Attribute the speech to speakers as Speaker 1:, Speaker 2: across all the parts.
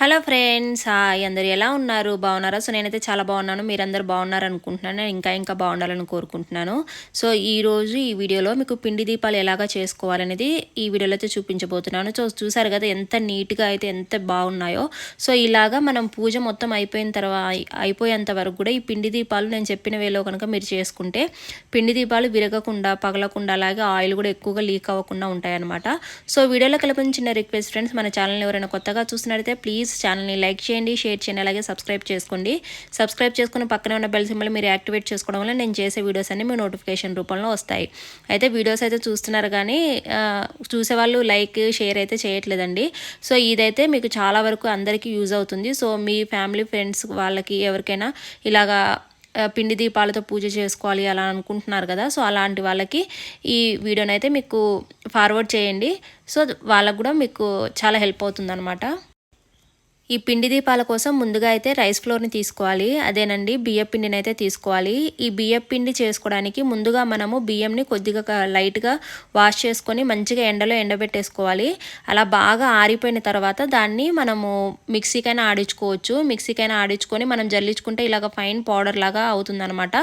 Speaker 1: Hello friends hi. అందరు ఎలా ఉన్నారు? బాగున్నారా? సో నేనైతే చాలా బాగున్నాను. మీరందరూ బాగున్నారు అనుకుంటున్నాను నేను ఇంకా ఇంకా బాగుండాలని కోరుకుంటున్నాను. సో ఈరోజు ఈ వీడియోలో మీకు పిండి దీపాలు ఎలాగా చేసుకోవాలనేది ఈ వీడియోలో అయితే చూపించబోతున్నాను. సో చూసారు కదా ఎంత నీట్గా అయితే ఎంత బాగున్నాయో. సో ఇలాగా మనం పూజ మొత్తం అయిపోయిన తర్వాత అయిపోయేంత వరకు కూడా ఈ పిండి దీపాలు నేను చెప్పిన వేలో కనుక మీరు చేసుకుంటే పిండి దీపాలు విరగకుండా పగలకుండా అలాగే ఆయిల్ కూడా ఎక్కువగా లీక్ అవ్వకుండా ఉంటాయన్నమాట. సో వీడియోలో కలిపిన చిన్న రిక్వెస్ట్ ఫ్రెండ్స్ మన ఛానల్ని ఎవరైనా కొత్తగా చూసినట్లయితే ప్లీజ్ ప్లీజ్ ఛానల్ని లైక్ చేయండి షేర్ చేయండి అలాగే సబ్స్క్రైబ్ చేసుకోండి. సబ్స్క్రైబ్ చేసుకుని పక్కనే ఉన్న బెల్ సింబల్ మీరు యాక్టివేట్ చేసుకోవడం వల్ల నేను చేసే వీడియోస్ అన్ని మీ నోటిఫికేషన్ రూపంలో వస్తాయి. అయితే వీడియోస్ అయితే చూస్తున్నారు కానీ చూసేవాళ్ళు లైక్ షేర్ అయితే చేయట్లేదండి. సో ఇదైతే మీకు చాలా వరకు అందరికీ యూజ్ అవుతుంది. సో మీ ఫ్యామిలీ ఫ్రెండ్స్ వాళ్ళకి ఎవరికైనా ఇలాగా పిండి దీపాలతో పూజ చేసుకోవాలి అలా అనుకుంటున్నారు కదా సో అలాంటి వాళ్ళకి ఈ వీడియోని అయితే మీకు ఫార్వర్డ్ చేయండి. సో వాళ్ళకు కూడా మీకు చాలా హెల్ప్ అవుతుంది అనమాట ఈ పిండి దీపాల కోసం ముందుగా అయితే రైస్ ఫ్లోర్ని తీసుకోవాలి. అదేనండి బియ్యం పిండిని అయితే తీసుకోవాలి. ఈ బియ్యం పిండి చేసుకోవడానికి ముందుగా మనము బియ్యంని కొద్దిగా లైట్గా వాష్ చేసుకొని మంచిగా ఎండలో ఎండబెట్టేసుకోవాలి. అలా బాగా ఆరిపోయిన తర్వాత దాన్ని మనము మిక్సీకైనా ఆడించుకోవచ్చు. మిక్సీకైనా ఆడించుకొని మనం జల్లించుకుంటే ఇలాగ ఫైన్ పౌడర్ లాగా అవుతుందనమాట.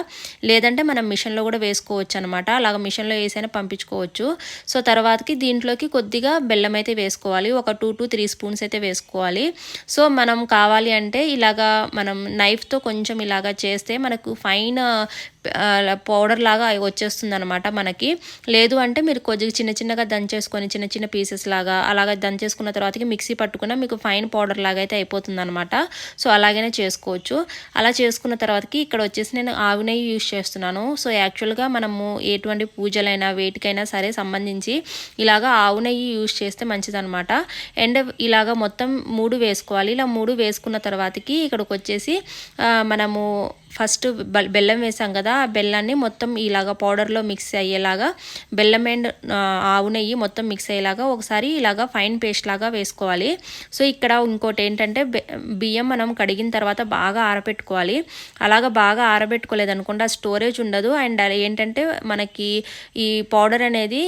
Speaker 1: లేదంటే మనం మిషన్లో కూడా వేసుకోవచ్చు అనమాట అలాగ మిషన్లో వేసైనా పంపించుకోవచ్చు. సో తర్వాతకి దీంట్లోకి కొద్దిగా బెల్లం అయితే వేసుకోవాలి. ఒక టూ టు త్రీ స్పూన్స్ అయితే వేసుకోవాలి. సో మనం కావాలి అంటే ఇలాగా మనం నైఫ్తో కొంచెం ఇలాగా చేస్తే మనకు ఫైన్ పౌడర్ లాగా వచ్చేస్తుంది అనమాట మనకి. లేదు అంటే మీరు కొద్దిగా చిన్న చిన్నగా దంచేసుకొని చిన్న చిన్న పీసెస్ లాగా అలాగే దంచేసుకున్న తర్వాతకి మిక్సీ పట్టుకున్న మీకు ఫైన్ పౌడర్ లాగా అయితే అయిపోతుంది అనమాట సో అలాగనే చేసుకోవచ్చు. అలా చేసుకున్న తర్వాతకి ఇక్కడ వచ్చేసి నేను ఆవు నెయ్యి యూజ్ చేస్తున్నాను. సో యాక్చువల్గా మనము ఎటువంటి పూజలైనా వేటికైనా సరే సంబంధించి ఇలాగా ఆవు నెయ్యి యూజ్ చేస్తే మంచిదనమాట అండ్ ఇలాగ మొత్తం మూడు వేసుకోవాలి. ఇలా మూడు వేసుకున్న తర్వాతకి ఇక్కడికి వచ్చేసి మనము ఫస్ట్ బెల్లం వేసాం కదా ఆ బెల్లాన్ని మొత్తం ఇలాగా పౌడర్లో మిక్స్ అయ్యేలాగా బెల్లం అండ్ ఆవు నెయ్యి మొత్తం మిక్స్ అయ్యేలాగా ఒకసారి ఇలాగా ఫైన్ పేస్ట్ లాగా వేసుకోవాలి. సో ఇక్కడ ఇంకోటి ఏంటంటే బియ్యం మనం కడిగిన తర్వాత బాగా ఆరబెట్టుకోవాలి. అలాగా బాగా ఆరబెట్టుకోలేదు అనుకుంటే స్టోరేజ్ ఉండదు. అండ్ ఏంటంటే మనకి ఈ పౌడర్ అనేది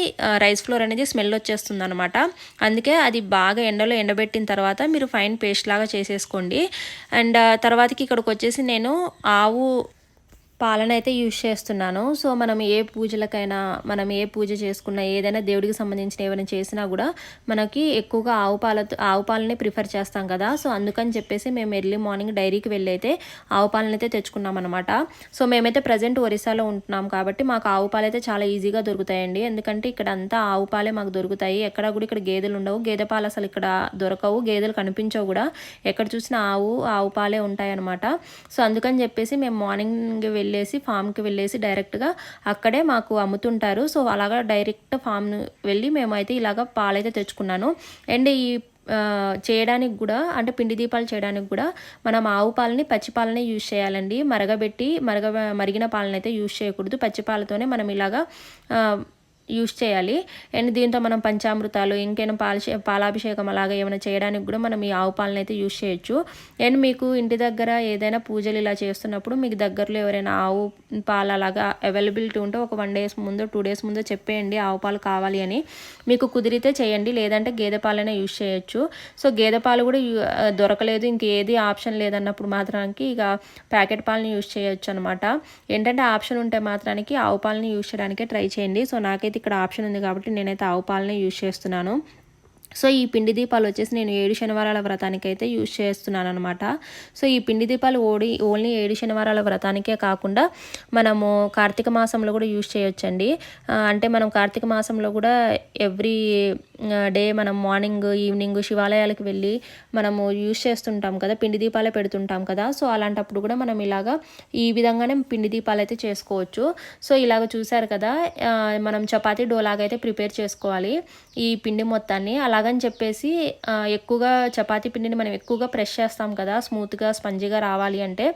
Speaker 1: రైస్ ఫ్లోర్ అనేది స్మెల్ వచ్చేస్తుంది అనమాట అందుకే అది బాగా ఎండలో ఎండబెట్టిన తర్వాత మీరు ఫైన్ పేస్ట్ లాగా చేసేసుకోండి. అండ్ తర్వాతకి ఇక్కడికి వచ్చేసి నేను ఆవు ఆవు పాలన అయితే యూజ్ చేస్తున్నాను. సో మనం ఏ పూజలకైనా మనం ఏ పూజ చేసుకున్నా ఏదైనా దేవుడికి సంబంధించిన ఏమైనా చేసినా కూడా మనకి ఎక్కువగా ఆవు పాలతో ఆవు పాలనే ప్రిఫర్ చేస్తాం కదా. సో అందుకని చెప్పేసి మేము ఎర్లీ మార్నింగ్ డైరీకి వెళ్ళి అయితే ఆవు పాలన అయితే తెచ్చుకున్నాం అనమాట సో మేమైతే ప్రజెంట్ ఒరిస్సాలో ఉంటున్నాం కాబట్టి మాకు ఆవు పాలు అయితే చాలా ఈజీగా దొరుకుతాయండి. ఎందుకంటే ఇక్కడ అంతా ఆవు పాలే మాకు దొరుకుతాయి. ఎక్కడ కూడా ఇక్కడ గేదెలు ఉండవు. గేదె పాలు అసలు ఇక్కడ దొరకవు. గేదెలు కనిపించవు కూడా. ఎక్కడ చూసినా ఆవు ఆవు పాలే ఉంటాయన్నమాట. సో అందుకని చెప్పేసి మేము మార్నింగ్ వెళ్ళి వెళ్ళేసి ఫామ్కి వెళ్ళేసి డైరెక్ట్గా అక్కడే మాకు అమ్ముతుంటారు. సో అలాగా డైరెక్ట్ ఫామ్ వెళ్ళి మేమైతే ఇలాగ పాలైతే తెచ్చుకున్నాను. అండ్ ఈ చేయడానికి కూడా అంటే పిండి దీపాలు చేయడానికి కూడా మనం ఆవు పాలని పచ్చి పాలనే యూజ్ చేయాలండి. మరగబెట్టి మరగ మరిగిన పాలనైతే యూజ్ చేయకూడదు. పచ్చి పాలతోనే మనం ఇలాగా యూస్ చేయాలి. అండ్ దీంతో మనం పంచామృతాలు ఇంకేమైనా పాల పాలాభిషేకం అలాగా ఏమైనా చేయడానికి కూడా మనం ఈ ఆవు పాలను అయితే యూస్ చేయొచ్చు. అండ్ మీకు ఇంటి దగ్గర ఏదైనా పూజలు ఇలా చేస్తున్నప్పుడు మీకు దగ్గరలో ఎవరైనా ఆవు పాలు అలాగా అవైలబిలిటీ ఉంటే ఒక వన్ డేస్ ముందు టూ డేస్ ముందు చెప్పేయండి ఆవు పాలు కావాలి అని. మీకు కుదిరితే చేయండి లేదంటే గేదె పాలైనా యూస్ చేయొచ్చు. సో గేదె పాలు కూడా దొరకలేదు ఇంకేది ఆప్షన్ లేదన్నప్పుడు మాత్రానికి ఇక ప్యాకెట్ పాలని యూస్ చేయొచ్చు అనమాట ఏంటంటే ఆప్షన్ ఉంటే మాత్రానికి ఆవు పాలని యూస్ చేయడానికే ట్రై చేయండి. సో నాకైతే ఇక్కడ ఆప్షన్ ఉంది కాబట్టి నేనైతే ఆవు పాలనే యూజ్ చేస్తున్నాను. సో ఈ పిండి దీపాలు వచ్చేసి నేను ఏడు శనివారాల వ్రతానికి అయితే యూజ్ చేస్తున్నాను అనమాట సో ఈ పిండి దీపాలు ఓడి ఓన్లీ ఏడు శనివారాల వ్రతానికే కాకుండా మనము కార్తీక మాసంలో కూడా యూజ్ చేయొచ్చండి. అంటే మనం కార్తీక మాసంలో కూడా ఎవ్రీ డే మనం మార్నింగ్ ఈవినింగ్ శివాలయాలకు వెళ్ళి మనము యూజ్ చేస్తుంటాం కదా పిండి దీపాలే పెడుతుంటాం కదా. సో అలాంటప్పుడు కూడా మనం ఇలాగా ఈ విధంగానే పిండి దీపాలు అయితే చేసుకోవచ్చు. సో ఇలాగ చూసారు కదా మనం చపాతీ డోలాగా అయితే ప్రిపేర్ చేసుకోవాలి ఈ పిండి మొత్తాన్ని. అలాగని చెప్పేసి ఎక్కువగా చపాతీ పిండిని మనం ఎక్కువగా ప్రెష్ చేస్తాం కదా స్మూత్గా స్పంజిగా రావాలి అంటే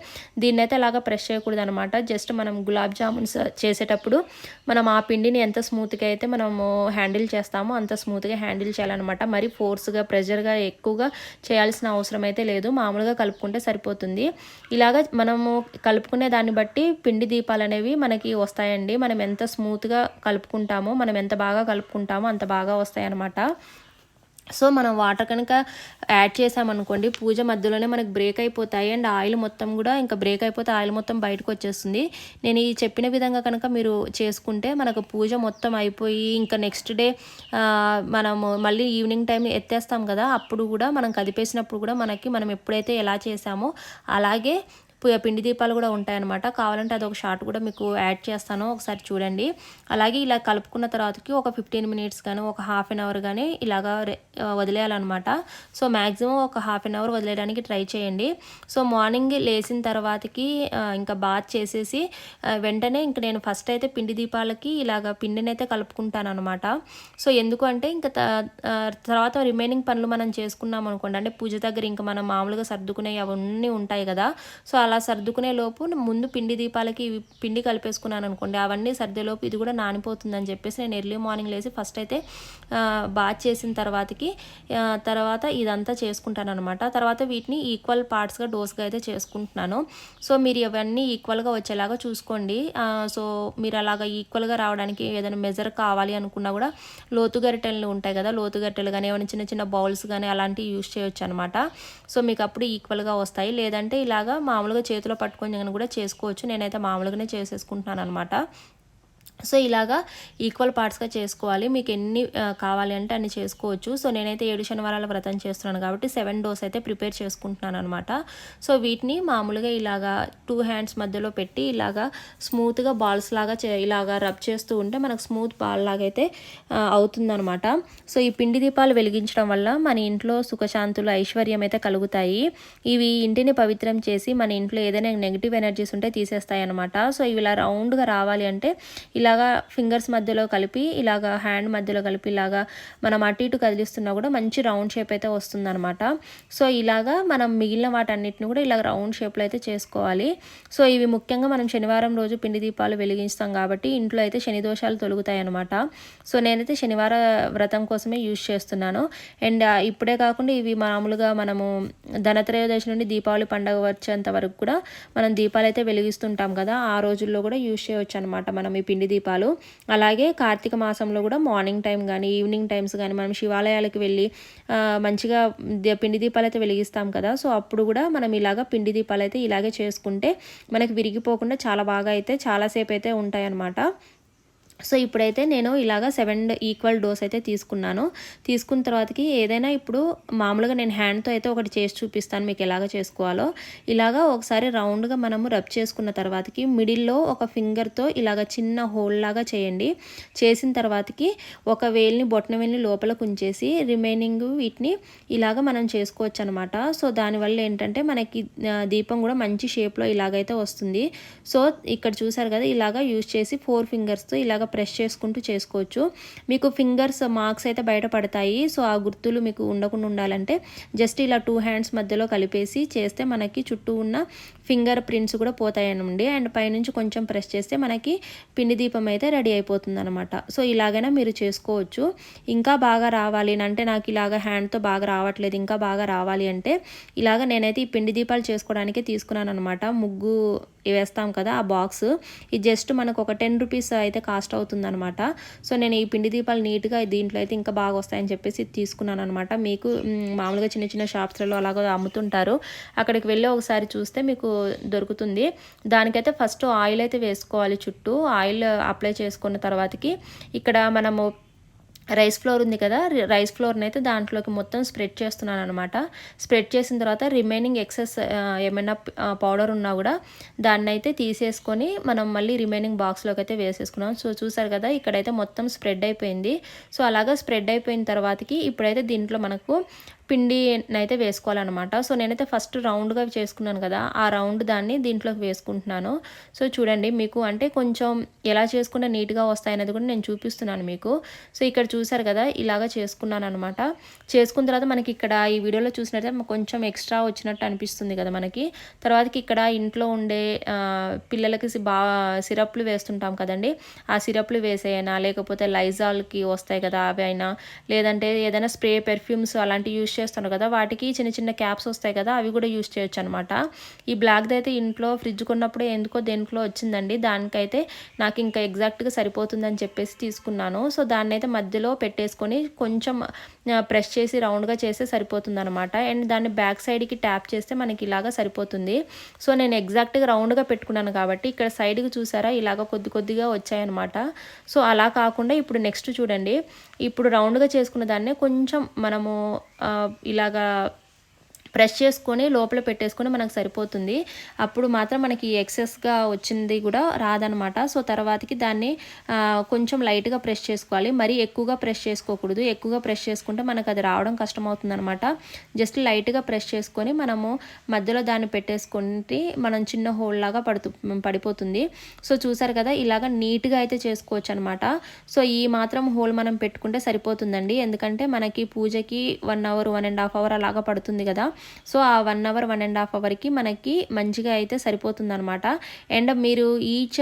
Speaker 1: దీన్ని అయితే అలాగా ప్రెష్ చేయకూడదు అనమాట జస్ట్ మనం గులాబ్ జామున్స్ చేసేటప్పుడు మనం ఆ పిండిని ఎంత స్మూత్గా అయితే మనము హ్యాండిల్ చేస్తామో అంత స్మూత్గా హ్యాండిల్ చేయాలన్నమాట. మరి ఫోర్స్గా ప్రెషర్గా ఎక్కువగా చేయాల్సిన అవసరం అయితే లేదు. మామూలుగా కలుపుకుంటే సరిపోతుంది. ఇలాగ మనము కలుపుకునే దాన్ని బట్టి పిండి దీపాలు అనేవి మనకి వస్తాయండి. మనం ఎంత స్మూత్గా కలుపుకుంటామో మనం ఎంత బాగా కలుపుకుంటామో అంత బాగా వస్తాయన్నమాట. సో మనం వాటర్ కనుక యాడ్ చేసామనుకోండి పూజ మధ్యలోనే మనకు బ్రేక్ అయిపోతాయి. అండ్ ఆయిల్ మొత్తం కూడా ఇంకా బ్రేక్ అయిపోతే ఆయిల్ మొత్తం బయటకు వచ్చేస్తుంది. నేను ఈ చెప్పిన విధంగా కనుక మీరు చేసుకుంటే మనకు పూజ మొత్తం అయిపోయి ఇంకా నెక్స్ట్ డే మనము మళ్ళీ ఈవినింగ్ టైం ఎత్తేస్తాం కదా అప్పుడు కూడా మనం కదిపేసినప్పుడు కూడా మనకి మనం ఎప్పుడైతే ఎలా చేసామో అలాగే పిండి దీపాలు కూడా ఉంటాయన్నమాట. కావాలంటే అది ఒక షార్ట్ కూడా మీకు యాడ్ చేస్తాను. ఒకసారి చూడండి. అలాగే ఇలా కలుపుకున్న తర్వాతకి ఒక ఫిఫ్టీన్ మినిట్స్ కానీ ఒక హాఫ్ అన్ అవర్ కానీ ఇలాగా వదిలేయాలన్నమాట. సో మ్యాక్సిమం ఒక హాఫ్ అన్ అవర్ వదిలేయడానికి ట్రై చేయండి. సో మార్నింగ్ లేచిన తర్వాతకి ఇంకా బాత్ చేసేసి వెంటనే ఇంక నేను ఫస్ట్ అయితే పిండి దీపాలకి ఇలాగ పిండిని అయితే కలుపుకుంటాను అనమాట సో ఎందుకు అంటే ఇంకా తర్వాత రిమైనింగ్ పనులు మనం చేసుకున్నాం అనుకోండి అంటే పూజ దగ్గర ఇంకా మనం మామూలుగా సర్దుకునే అవన్నీ ఉంటాయి కదా. సో అలా అలా సర్దుకునే లోపు ముందు పిండి దీపాలకి పిండి కలిపేసుకున్నాను అనుకోండి. అవన్నీ సర్దేలోపు ఇది కూడా నానిపోతుందని చెప్పేసి నేను ఎర్లీ మార్నింగ్ లేసి ఫస్ట్ అయితే బాత్ చేసిన తర్వాతకి తర్వాత ఇదంతా చేసుకుంటాను అనమాట తర్వాత వీటిని ఈక్వల్ పార్ట్స్గా డోస్గా అయితే చేసుకుంటున్నాను. సో మీరు ఇవన్నీ ఈక్వల్గా వచ్చేలాగా చూసుకోండి. సో మీరు అలాగా ఈక్వల్గా రావడానికి ఏదైనా మెజర్ కావాలి అనుకున్నా కూడా లోతు గరిటెలు ఉంటాయి కదా లోతు గరిటెలు కానీ ఏమైనా చిన్న చిన్న బౌల్స్ కానీ అలాంటివి యూస్ చేయొచ్చు అనమాట సో మీకు అప్పుడు ఈక్వల్గా వస్తాయి. లేదంటే ఇలాగా మామూలుగా చేతిలో పట్టుకొని కూడా చేసుకోవచ్చు. నేనైతే మామూలుగానే చేసేసుకుంటున్నాను అనమాట సో ఇలాగా ఈక్వల్ పార్ట్స్గా చేసుకోవాలి. మీకు ఎన్ని కావాలి అంటే అన్ని చేసుకోవచ్చు. సో నేనైతే ఏడు శనివారాల వ్రతం చేస్తున్నాను కాబట్టి సెవెన్ డోస్ అయితే ప్రిపేర్ చేసుకుంటున్నాను అనమాట సో వీటిని మామూలుగా ఇలాగా టూ హ్యాండ్స్ మధ్యలో పెట్టి ఇలాగా స్మూత్గా బాల్స్ లాగా ఇలాగా రబ్ చేస్తూ ఉంటే మనకు స్మూత్ బాల్ లాగా అయితే అవుతుందనమాట సో ఈ పిండి దీపాలు వెలిగించడం వల్ల మన ఇంట్లో సుఖశాంతులు ఐశ్వర్యం అయితే కలుగుతాయి. ఇవి ఇంటిని పవిత్రం చేసి మన ఇంట్లో ఏదైనా నెగిటివ్ ఎనర్జీస్ ఉంటే తీసేస్తాయి అనమాట సో ఇవి ఇలా రౌండ్గా రావాలి అంటే ఇలా ఇలాగా ఫింగర్స్ మధ్యలో కలిపి ఇలాగా హ్యాండ్ మధ్యలో కలిపి ఇలాగా మనం అటు ఇటు కదిలిస్తున్నా కూడా మంచి రౌండ్ షేప్ అయితే వస్తుందన్నమాట. సో ఇలాగా మనం మిగిలిన వాటన్నిటిని కూడా ఇలా రౌండ్ షేప్లో అయితే చేసుకోవాలి. సో ఇవి ముఖ్యంగా మనం శనివారం రోజు పిండి దీపాలు వెలిగించుతాం కాబట్టి ఇంట్లో అయితే శని దోషాలు తొలుగుతాయి అనమాట సో నేనైతే శనివార వ్రతం కోసమే యూజ్ చేస్తున్నాను. అండ్ ఇప్పుడే కాకుండా ఇవి మామూలుగా మనము ధనత్రయోదశి నుండి దీపావళి పండుగ వచ్చేంత వరకు కూడా మనం దీపాలు అయితే వెలిగిస్తుంటాం కదా ఆ రోజుల్లో కూడా యూజ్ చేయవచ్చు అనమాట మనం ఈ పిండి దీపాలు. అలాగే కార్తీక మాసంలో కూడా మార్నింగ్ టైం కానీ ఈవినింగ్ టైమ్స్ కానీ మనం శివాలయాలకు వెళ్ళి మంచిగా పిండి దీపాలు అయితే వెలిగిస్తాం కదా. సో అప్పుడు కూడా మనం ఇలాగ పిండి దీపాలు అయితే ఇలాగే చేసుకుంటే మనకి విరిగిపోకుండా చాలా బాగా అయితే చాలాసేపు అయితే ఉంటాయన్నమాట. సో ఇప్పుడైతే నేను ఇలాగ సెవెన్ ఈక్వల్ డోస్ అయితే తీసుకున్నాను. తీసుకున్న తర్వాతకి ఏదైనా ఇప్పుడు మామూలుగా నేను హ్యాండ్తో అయితే ఒకటి చేసి చూపిస్తాను మీకు ఎలాగ చేసుకోవాలో. ఇలాగా ఒకసారి రౌండ్గా మనము రబ్ చేసుకున్న తర్వాతకి మిడిల్లో ఒక ఫింగర్తో ఇలాగ చిన్న హోల్ లాగా చేయండి. చేసిన తర్వాతకి ఒక వేలిని బొట్టన వేలిని లోపల కుంచేసి రిమైనింగ్ వీటిని ఇలాగ మనం చేసుకోవచ్చు అనమాట సో దానివల్ల ఏంటంటే మనకి దీపం కూడా మంచి షేప్లో ఇలాగైతే వస్తుంది. సో ఇక్కడ చూసారు కదా ఇలాగ యూజ్ చేసి ఫోర్ ఫింగర్స్తో ఇలాగ ప్రెస్ చేసుకుంటూ చేసుకోవచ్చు. మీకు ఫింగర్స్ మార్క్స్ అయితే బయటపడతాయి సో ఆ గుర్తులు మీకు ఉండకుండా ఉండాలంటే జస్ట్ ఇలా టూ హ్యాండ్స్ మధ్యలో కలిపేసి చేస్తే మనకి చుట్టూ ఉన్న ఫింగర్ ప్రింట్స్ కూడా పోతాయనండి అండ్ పైనుంచి కొంచెం ప్రెస్ చేస్తే మనకి పిండి దీపం అయితే రెడీ అయిపోతుంది అనమాట సో ఇలాగైనా మీరు చేసుకోవచ్చు. ఇంకా బాగా రావాలి అంటే నాకు ఇలాగ హ్యాండ్తో బాగా రావట్లేదు ఇంకా బాగా రావాలి అంటే ఇలాగ నేనైతే ఈ పిండి దీపాలు చేసుకోవడానికి తీసుకున్నాను అనమాట ముగ్గు వేస్తాం కదా ఆ బాక్స్. ఇది జస్ట్ మనకు ఒక టెన్ రూపీస్ అయితే కాస్ట్ అవుతుందనమాట. సో నేను ఈ పిండి దీపాలు నీట్గా దీంట్లో అయితే ఇంకా బాగా వస్తాయని చెప్పేసి తీసుకున్నాను అనమాట మీకు మామూలుగా చిన్న చిన్న షాప్స్లలో అలాగో అమ్ముతుంటారు. అక్కడికి వెళ్ళి ఒకసారి చూస్తే మీకు దొరుకుతుంది. దానికైతే ఫస్ట్ ఆయిల్ అయితే వేసుకోవాలి చుట్టూ. ఆయిల్ అప్లై చేసుకున్న తర్వాతకి ఇక్కడ మనము రైస్ ఫ్లోర్ ఉంది కదా రైస్ ఫ్లోర్ని అయితే దాంట్లోకి మొత్తం స్ప్రెడ్ చేస్తున్నాను అనమాట స్ప్రెడ్ చేసిన తర్వాత రిమైనింగ్ ఎక్సెస్ ఏమైనా పౌడర్ ఉన్నా కూడా దాన్ని అయితే తీసేసుకొని మనం మళ్ళీ రిమైనింగ్ బాక్స్లోకి అయితే వేసేసుకున్నాం. సో చూసారు కదా ఇక్కడైతే మొత్తం స్ప్రెడ్ అయిపోయింది. సో అలాగా స్ప్రెడ్ అయిపోయిన తర్వాతకి ఇప్పుడైతే దీంట్లో మనకు పిండి అయితే వేసుకోవాలన్నమాట. సో నేనైతే ఫస్ట్ రౌండ్గా చేసుకున్నాను కదా ఆ రౌండ్ దాన్ని దీంట్లోకి వేసుకుంటున్నాను. సో చూడండి మీకు అంటే కొంచెం ఎలా చేసుకుంటే నీట్గా వస్తాయనేది కూడా నేను చూపిస్తున్నాను మీకు. సో ఇక్కడ చూసారు కదా ఇలాగా చేసుకున్నాను అనమాట చేసుకున్న తర్వాత మనకి ఇక్కడ ఈ వీడియోలో చూసినట్లయితే కొంచెం ఎక్స్ట్రా వచ్చినట్టు అనిపిస్తుంది కదా మనకి. తర్వాతకి ఇక్కడ ఇంట్లో ఉండే పిల్లలకి బాగా సిరప్లు వేస్తుంటాం కదండి. ఆ సిరప్లు వేసేయనా లేకపోతే లైజాల్కి వస్తాయి కదా అవి అయినా లేదంటే ఏదైనా స్ప్రే పెర్ఫ్యూమ్స్ అలాంటివి యూస్ చేస్తాను కదా. వాటికి చిన్న చిన్న క్యాప్స్ వస్తాయి కదా అవి కూడా యూస్ చేయొచ్చు అనమాట ఈ బ్లాక్ది అయితే ఇంట్లో ఫ్రిడ్జ్ కొన్నప్పుడు ఎందుకో దేంట్లో వచ్చిందండి. దానికైతే నాకు ఇంకా ఎగ్జాక్ట్గా సరిపోతుందని చెప్పేసి తీసుకున్నాను. సో దాన్ని అయితే మధ్యలో పెట్టేసుకొని కొంచెం ప్రెస్ చేసి రౌండ్గా చేస్తే సరిపోతుంది అనమాట అండ్ దాన్ని బ్యాక్ సైడ్కి ట్యాప్ చేస్తే మనకి ఇలాగా సరిపోతుంది. సో నేను ఎగ్జాక్ట్గా రౌండ్గా పెట్టుకున్నాను కాబట్టి ఇక్కడ సైడ్కి చూసారా ఇలాగ కొద్ది కొద్దిగా వచ్చాయన్నమాట. సో అలా కాకుండా ఇప్పుడు నెక్స్ట్ చూడండి. ఇప్పుడు రౌండ్గా చేసుకున్న దాన్నే కొంచెం మనము ఇలాగా ప్రెస్ చేసుకొని లోపల పెట్టేసుకొని మనకు సరిపోతుంది. అప్పుడు మాత్రం మనకి ఎక్సెస్గా వచ్చింది కూడా రాదనమాట. సో తర్వాతకి దాన్ని కొంచెం లైట్గా ప్రెస్ చేసుకోవాలి. మరీ ఎక్కువగా ప్రెస్ చేసుకోకూడదు. ఎక్కువగా ప్రెస్ చేసుకుంటే మనకు అది రావడం కష్టమవుతుంది అనమాట జస్ట్ లైట్గా ప్రెస్ చేసుకొని మనము మధ్యలో దాన్ని పెట్టేసుకుంటే మనం చిన్న హోల్ లాగా పడుతు పడిపోతుంది. సో చూసారు కదా ఇలాగ నీట్గా అయితే చేసుకోవచ్చు అనమాట సో ఈ మాత్రం హోల్ మనం పెట్టుకుంటే సరిపోతుందండి. ఎందుకంటే మనకి పూజకి one hour one and half hour అలాగా పడుతుంది కదా. సో ఆ one hour one and half అవర్కి మనకి మంచిగా అయితే సరిపోతుంది అనమాట అండ్ మీరు ఈచ్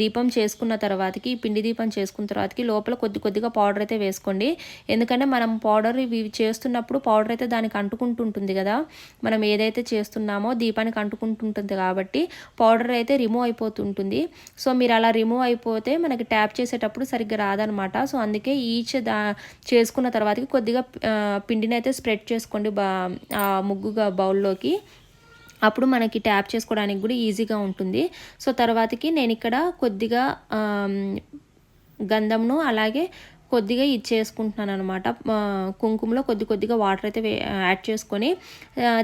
Speaker 1: దీపం చేసుకున్న తర్వాతకి పిండి దీపం చేసుకున్న తర్వాతకి లోపల కొద్ది కొద్దిగా పౌడర్ అయితే వేసుకోండి. ఎందుకంటే మనం పౌడర్ ఇవి చేస్తున్నప్పుడు పౌడర్ అయితే దానికి అంటుకుంటుంటుంది కదా. మనం ఏదైతే చేస్తున్నామో దీపానికి అంటుకుంటుంటుంది కాబట్టి పౌడర్ అయితే రిమూవ్ అయిపోతుంటుంది. సో మీరు అలా రిమూవ్ అయిపోతే మనకి ట్యాప్ చేసేటప్పుడు సరిగ్గా రాదనమాట. సో అందుకే ఈచ్ దా చేసుకున్న తర్వాతకి కొద్దిగా పిండిని అయితే స్ప్రెడ్ చేసుకోండి బా ముగ్గుగా బౌల్లోకి. అప్పుడు మనకి ట్యాప్ చేసుకోవడానికి కూడా ఈజీగా ఉంటుంది. సో తర్వాతకి నేను ఇక్కడ కొద్దిగా గంధంను అలాగే కొద్దిగా ఇది చేసుకుంటున్నాను అనమాట కుంకుమలో కొద్ది కొద్దిగా వాటర్ అయితే యాడ్ చేసుకొని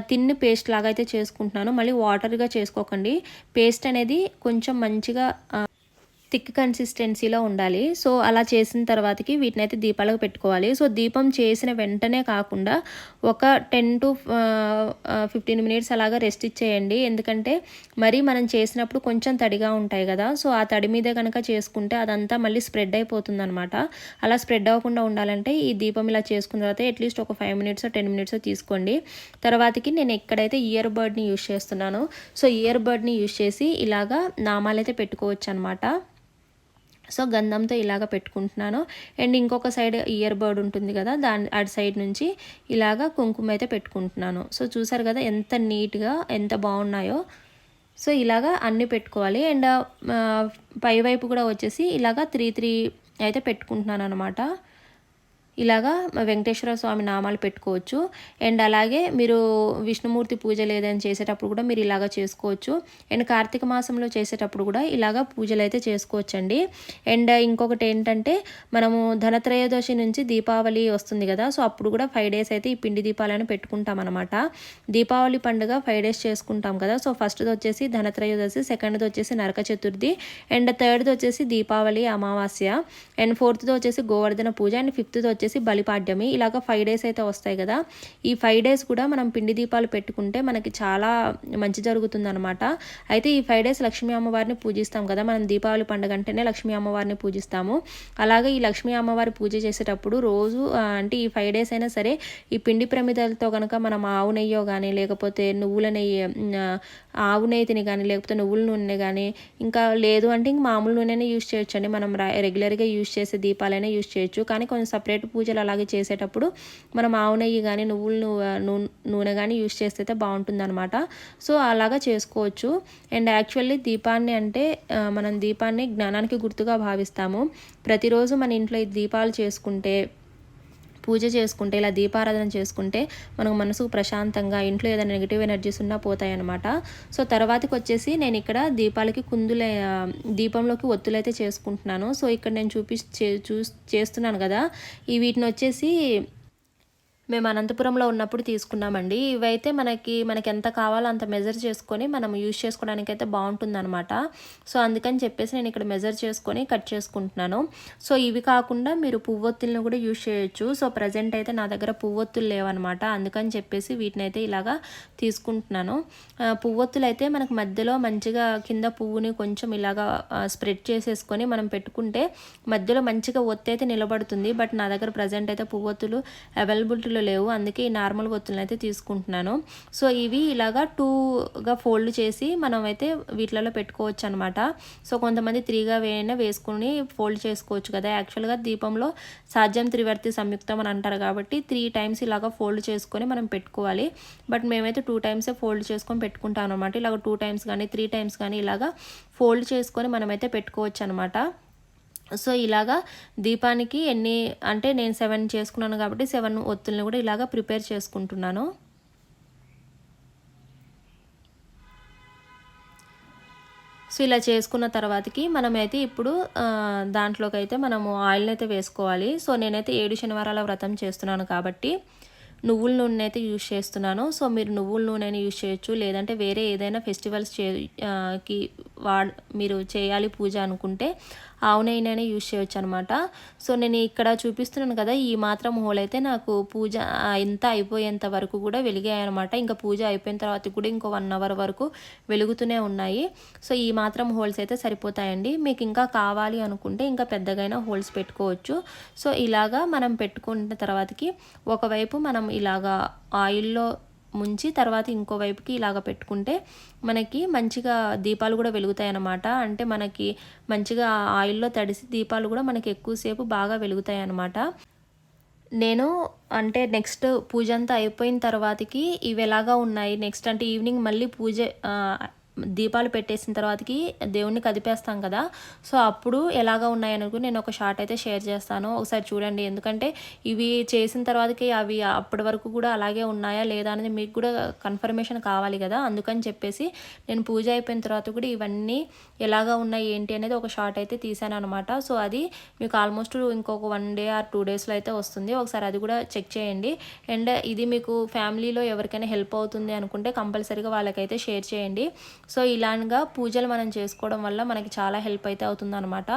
Speaker 1: తిన్ని పేస్ట్ లాగా అయితే చేసుకుంటున్నాను. మళ్ళీ వాటర్గా చేసుకోకండి. పేస్ట్ అనేది కొంచెం మంచిగా థిక్ కన్సిస్టెన్సీలో ఉండాలి. సో అలా చేసిన తర్వాతకి వీటిని అయితే దీపాలకు పెట్టుకోవాలి. సో దీపం చేసిన వెంటనే కాకుండా ఒక టెన్ టు ఫిఫ్టీన్ మినిట్స్ అలాగా రెస్ట్ ఇచ్చేయండి. ఎందుకంటే మరీ మనం చేసినప్పుడు కొంచెం తడిగా ఉంటాయి కదా. సో ఆ తడి మీద కనుక చేసుకుంటే అదంతా మళ్ళీ స్ప్రెడ్ అయిపోతుంది అనమాట అలా స్ప్రెడ్ అవ్వకుండా ఉండాలంటే ఈ దీపం ఇలా చేసుకున్న తర్వాత అట్లీస్ట్ ఒక ఫైవ్ మినిట్స్ టెన్ మినిట్స్ తీసుకోండి. తర్వాతకి నేను ఎక్కడైతే ఇయర్ బర్డ్ని యూస్ చేస్తున్నాను సో ఇయర్ బర్డ్ని యూస్ చేసి ఇలాగా నామాలైతే పెట్టుకోవచ్చు అనమాట సో గంధంతో ఇలాగ పెట్టుకుంటున్నాను. అండ్ ఇంకొక సైడ్ ఇయర్ బర్డ్ ఉంటుంది కదా దాని అటు సైడ్ నుంచి ఇలాగ కుంకుమ అయితే పెట్టుకుంటున్నాను. సో చూసారు కదా ఎంత నీట్గా ఎంత బాగున్నాయో. సో ఇలాగా అన్నీ పెట్టుకోవాలి. అండ్ పైవైపు కూడా వచ్చేసి ఇలాగ త్రీ త్రీ అయితే పెట్టుకుంటున్నాను అనమాట ఇలాగా వెంకటేశ్వర స్వామి నామాలు పెట్టుకోవచ్చు. అండ్ అలాగే మీరు విష్ణుమూర్తి పూజ లేదని చేసేటప్పుడు కూడా మీరు ఇలాగ చేసుకోవచ్చు. అండ్ కార్తీక మాసంలో చేసేటప్పుడు కూడా ఇలాగ పూజలు అయితే చేసుకోవచ్చండి. అండ్ ఇంకొకటి ఏంటంటే మనము ధనత్రయోదశి నుంచి దీపావళి వస్తుంది కదా సో అప్పుడు కూడా ఫైవ్ డేస్ అయితే ఈ పిండి దీపాలను పెట్టుకుంటాం అనమాట దీపావళి పండుగ ఫైవ్ డేస్ చేసుకుంటాం కదా సో ఫస్ట్ది వచ్చేసి ధనత్రయోదశి సెకండ్ది వచ్చేసి నరక చతుర్థి అండ్ థర్డ్ది వచ్చేసి దీపావళి అమావాస్య అండ్ ఫోర్త్ది వచ్చేసి గోవర్ధన పూజ అండ్ ఫిఫ్త్ది వచ్చేసి వచ్చేసి బలిపాడ్యమి. ఇలాగ ఫైవ్ డేస్ అయితే వస్తాయి కదా. ఈ ఫైవ్ డేస్ కూడా మనం పిండి దీపాలు పెట్టుకుంటే మనకి చాలా మంచి జరుగుతుంది అనమాట అయితే ఈ ఫైవ్ డేస్ లక్ష్మీ అమ్మవారిని పూజిస్తాం కదా. మనం దీపావళి పండుగ అంటేనే లక్ష్మీ అమ్మవారిని పూజిస్తాము. అలాగే ఈ లక్ష్మీ అమ్మవారి పూజ చేసేటప్పుడు రోజు అంటే ఈ ఫైవ్ డేస్ అయినా సరే ఈ పిండి ప్రమిదలతో కనుక మనం ఆవు నెయ్యో కానీ లేకపోతే నువ్వుల నెయ్యి ఆవు నెయ్యిని కానీ లేకపోతే నువ్వుల నూనె కానీ ఇంకా లేదు అంటే ఇంక మామూలు నూనెనే యూజ్ చేయొచ్చండి. మనం రెగ్యులర్గా యూజ్ చేసే దీపాలైనా యూజ్ చేయొచ్చు. కానీ కొంచెం సపరేట్ పూజలు అలాగే చేసేటప్పుడు మనం ఆవు నెయ్యి కానీ నువ్వులు నూనె కానీ యూస్ చేస్తే బాగుంటుంది అనమాట సో అలాగా చేసుకోవచ్చు. అండ్ యాక్చువల్లీ దీపాన్ని అంటే మనం దీపాన్ని జ్ఞానానికి గుర్తుగా భావిస్తాము. ప్రతిరోజు మన ఇంట్లో ఈ దీపాలు చేసుకుంటే పూజ చేసుకుంటే ఇలా దీపారాధన చేసుకుంటే మనకు మనసుకు ప్రశాంతంగా ఇంట్లో ఏదైనా నెగిటివ్ ఎనర్జీస్ ఉన్నా పోతాయన్నమాట. సో తర్వాతకి వచ్చేసి నేను ఇక్కడ దీపాలకి కుందులే దీపంలోకి ఒత్తులైతే చేసుకుంటున్నాను. సో ఇక్కడ నేను చూపి చూ చేస్తున్నాను కదా. ఈ వీటిని వచ్చేసి మేము అనంతపురంలో ఉన్నప్పుడు తీసుకున్నామండి. ఇవైతే మనకి మనకి ఎంత కావాలో అంత మెజర్ చేసుకొని మనం యూజ్ చేసుకోవడానికి అయితే బాగుంటుందన్నమాట. సో అందుకని చెప్పేసి నేను ఇక్కడ మెజర్ చేసుకొని కట్ చేసుకుంటున్నాను. సో ఇవి కాకుండా మీరు పువ్వొత్తులను కూడా యూజ్ చేయొచ్చు. సో ప్రజెంట్ అయితే నా దగ్గర పువ్వొత్తులు లేవన్నమాట. అందుకని చెప్పేసి వీటిని అయితే ఇలాగా తీసుకుంటున్నాను. పువ్వొత్తులు అయితే మనకు మధ్యలో మంచిగా కింద పువ్వుని కొంచెం ఇలాగా స్ప్రెడ్ చేసేసుకొని మనం పెట్టుకుంటే మధ్యలో మంచిగా ఒత్తి అయితే నిలబడుతుంది. బట్ నా దగ్గర ప్రజెంట్ అయితే పువ్వొత్తులు అవైలబిలిటీలో ఒత్తులు లేవు. అందుకే ఈ నార్మల్ ఒత్తులను అయితే తీసుకుంటున్నాను. సో ఇవి ఇలాగా టూగా ఫోల్డ్ చేసి మనం అయితే వీటిలలో పెట్టుకోవచ్చు అనమాట సో కొంతమంది త్రీగా వేయన వేసుకుని ఫోల్డ్ చేసుకోవచ్చు కదా. యాక్చువల్గా దీపంలో సాధ్యం త్రివర్తి సంయుక్తం అని అంటారు కాబట్టి త్రీ టైమ్స్ ఇలాగా ఫోల్డ్ చేసుకొని మనం పెట్టుకోవాలి. బట్ మేమైతే టూ టైమ్సే ఫోల్డ్ చేసుకొని పెట్టుకుంటాం అనమాట ఇలాగ టూ టైమ్స్ కానీ త్రీ టైమ్స్ కానీ ఇలాగా ఫోల్డ్ చేసుకొని మనమైతే పెట్టుకోవచ్చు అనమాట సో ఇలాగా దీపానికి ఎన్ని అంటే నేను సెవెన్ చేసుకున్నాను కాబట్టి సెవెన్ ఒత్తుల్ని కూడా ఇలాగా ప్రిపేర్ చేసుకుంటున్నాను. సో ఇలా చేసుకున్న తర్వాతకి మనమైతే ఇప్పుడు దాంట్లోకి అయితే మనము ఆయిల్ని అయితే వేసుకోవాలి. సో నేనైతే ఏడు శనివారాల వ్రతం చేస్తున్నాను కాబట్టి నువ్వుల నూనె అయితే యూజ్ చేస్తున్నాను. సో మీరు నువ్వుల నూనెని యూజ్ చేయొచ్చు. లేదంటే వేరే ఏదైనా ఫెస్టివల్స్ చే కి వా మీరు చేయాలి పూజ అనుకుంటే ఆవు నెయ్యినైనా యూజ్ చేయొచ్చు అనమాట సో నేను ఇక్కడ చూపిస్తున్నాను కదా ఈ మాత్రం హోల్ అయితే నాకు పూజ ఎంత అయిపోయేంత వరకు కూడా వెలిగాయి అనమాట ఇంకా పూజ అయిపోయిన తర్వాత కూడా ఇంకో వన్ అవర్ వరకు వెలుగుతూనే ఉన్నాయి. సో ఈ మాత్రం హోల్స్ అయితే సరిపోతాయండి. మీకు ఇంకా కావాలి అనుకుంటే ఇంకా పెద్దగైనా హోల్స్ పెట్టుకోవచ్చు. సో ఇలాగా మనం పెట్టుకున్న తర్వాతకి ఒకవైపు మనం ఇలాగా ఆయిల్లో ముంచి తర్వాత ఇంకో వైపుకి ఇలాగ పెట్టుకుంటే మనకి మంచిగా దీపాలు కూడా వెలుగుతాయి అన్నమాట అంటే మనకి మంచిగా ఆయిల్లో తడిసి దీపాలు కూడా మనకి ఎక్కువసేపు బాగా వెలుగుతాయి అన్నమాట నేను అంటే నెక్స్ట్ పూజ అంతా అయిపోయిన తర్వాతకి ఇవి ఎలాగా ఉన్నాయి? నెక్స్ట్ అంటే ఈవినింగ్ మళ్ళీ పూజ దీపాలు పెట్టేసిన తర్వాతకి దేవుణ్ణి కదిపేస్తాం కదా. సో అప్పుడు ఎలాగా ఉన్నాయనుకుని నేను ఒక షార్ట్ అయితే షేర్ చేస్తాను. ఒకసారి చూడండి. ఎందుకంటే ఇవి చేసిన తర్వాతకి అవి అప్పటి వరకు కూడా అలాగే ఉన్నాయా లేదా అనేది మీకు కూడా కన్ఫర్మేషన్ కావాలి కదా. అందుకని చెప్పేసి నేను పూజ అయిపోయిన తర్వాత కూడా ఇవన్నీ ఎలాగా ఉన్నాయి ఏంటి అనేది ఒక షార్ట్ అయితే తీసాను అనమాట సో అది మీకు ఆల్మోస్ట్ ఇంకొక వన్ డే ఆర్ టూ డేస్లో అయితే వస్తుంది. ఒకసారి అది కూడా చెక్ చేయండి. అండ్ ఇది మీకు ఫ్యామిలీలో ఎవరికైనా హెల్ప్ అవుతుంది అనుకుంటే కంపల్సరీగా వాళ్ళకైతే షేర్ చేయండి. సో ఇలాగా పూజలు మనం చేసుకోవడం వల్ల మనకి చాలా హెల్ప్ అయితే అవుతుందన్నమాట.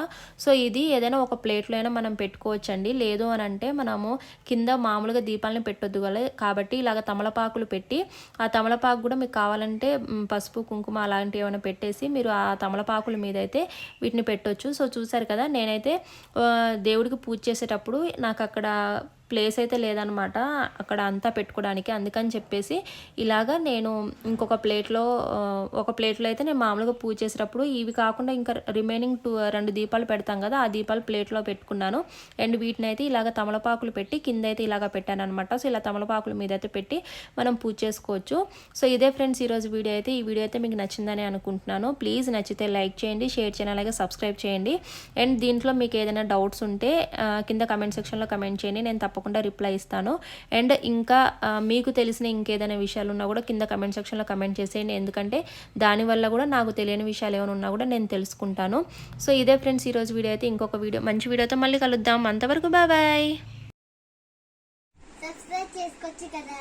Speaker 1: సో ఇది ఏదైనా ఒక ప్లేట్లో అయినా మనం పెట్టుకోవచ్చండి. లేదు అని అంటే మనము కింద మామూలుగా దీపాలను పెట్టొద్దు కదా. కాబట్టి ఇలాగ తమలపాకులు పెట్టి ఆ తమలపాకు కూడా మీకు కావాలంటే పసుపు కుంకుమ అలాంటివి ఏమైనా పెట్టేసి మీరు ఆ తమలపాకుల మీద అయితే వీటిని పెట్టొచ్చు. సో చూసారు కదా నేనైతే దేవుడికి పూజ చేసేటప్పుడు నాకు అక్కడ ప్లేస్ అయితే లేదనమాట అక్కడ అంతా పెట్టుకోవడానికి. అందుకని చెప్పేసి ఇలాగా నేను ఇంకొక ప్లేట్లో ఒక ప్లేట్లో అయితే నేను మామూలుగా పూజ చేసేటప్పుడు ఇవి కాకుండా ఇంకా రిమైనింగ్ టూ రెండు దీపాలు పెడతాం కదా ఆ దీపాలు ప్లేట్లో పెట్టుకున్నాను. అండ్ వీటిని అయితే ఇలాగ తమలపాకులు పెట్టి కింద అయితే ఇలాగ పెట్టాను అనమాట సో ఇలా తమలపాకుల మీద అయితే పెట్టి మనం పూజ చేసుకోవచ్చు. సో ఇదే ఫ్రెండ్స్ ఈరోజు వీడియో అయితే. ఈ వీడియో అయితే మీకు నచ్చిందని అనుకుంటున్నాను. ప్లీజ్ నచ్చితే లైక్ చేయండి షేర్ చేయండి అలాగే సబ్స్క్రైబ్ చేయండి. అండ్ దీంట్లో మీకు ఏదైనా డౌట్స్ ఉంటే కింద కమెంట్ సెక్షన్లో కమెంట్ చేయండి. నేను తప్పకుండా రిప్లై ఇస్తాను. అండ్ ఇంకా మీకు తెలిసిన ఇంకేదైనా విషయాలు ఉన్నా కూడా కింద కమెంట్ సెక్షన్లో కమెంట్ చేసేయండి. ఎందుకంటే దానివల్ల కూడా నాకు తెలియని విషయాలు ఏమైనా ఉన్నా కూడా నేను తెలుసుకుంటాను. సో ఇదే ఫ్రెండ్స్ ఈరోజు వీడియో అయితే ఇంకొక వీడియో మంచి వీడియోతో మళ్ళీ కలుద్దాం. అంతవరకు బాబాయ్ బాయ్.
Speaker 2: సబ్స్క్రైబ్ చేసుకోవచ్చు కదా.